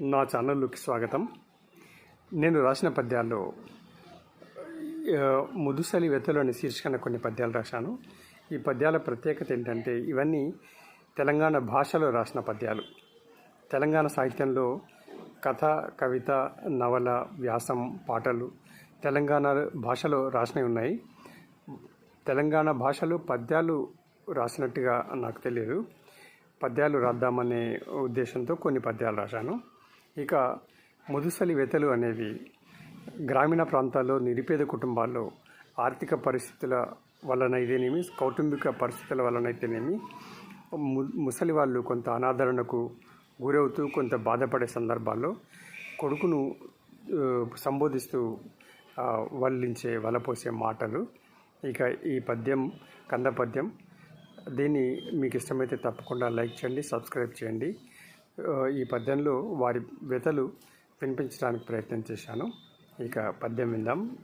నా ఛానల్లోకి స్వాగతం. నేను రాసిన పద్యాల్లో ముదుసలి వెతలు శీర్షికన కొన్ని పద్యాలు రాశాను. ఈ పద్యాల ప్రత్యేకత ఏంటంటే ఇవన్నీ తెలంగాణ భాషలో రాసిన పద్యాలు. తెలంగాణ సాహిత్యంలో కథ కవిత నవల వ్యాసం పాటలు తెలంగాణ భాషలో రాసినవి ఉన్నాయి. తెలంగాణ భాషలో పద్యాలు రాసినట్టుగా నాకు తెలియదు. పద్యాలు రాద్దామనే ఉద్దేశంతో కొన్ని పద్యాలు రాశాను. ఇక ముదుసలి వెతలు అనేవి గ్రామీణ ప్రాంతాల్లో నిరుపేద కుటుంబాల్లో ఆర్థిక పరిస్థితుల వలనైతేనేమి కౌటుంబిక పరిస్థితుల వలనైతేనేమి ము ముసలి వాళ్ళు కొంత అనాదరణకు గురవుతూ కొంత బాధపడే సందర్భాల్లో కొడుకును సంబోధిస్తూ వల్లించే వలపోసే మాటలు. ఇక ఈ పద్యం కంద పద్యం దీన్ని మీకు ఇష్టమైతే తప్పకుండా లైక్ చేయండి సబ్స్క్రైబ్ చేయండి. ఈ పద్యంలో వారి వ్యతలు వినిపించడానికి ప్రయత్నం చేశాను. ఇక పద్యం విందాం.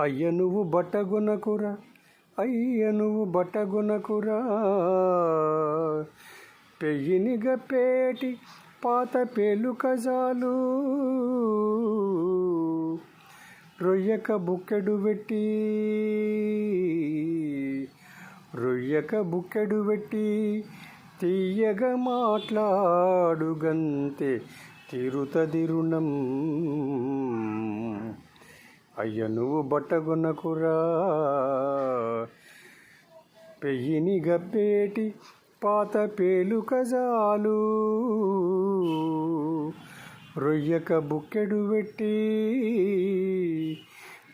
అయ్య నువ్వు బట్టగొనకురా అయ్య నువ్వు బట్టగునకురా పెయ్యిని పేటి పాత పేలు కజాలు. రొయ్యక బుక్కెడు పెట్టి రొయ్యక బుక్కెడు పెట్టి తీయగ మాట్లాడుగంతే తిరుతది రుణం అయ్య నువ్వు బట్టగొనకురా. పెయ్యిని గబ్బేటి పాత పేలు కజాలు రొయ్యక బుక్కెడు పెట్టి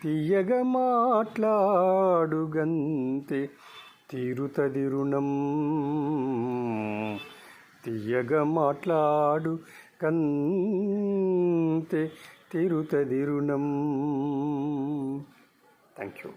తీయగ మాట్లాడుగంతే తీరుతది రుణం తీయగా మాట్లాడు కంతే తిరుతదిరుణం థ్యాంక్ యూ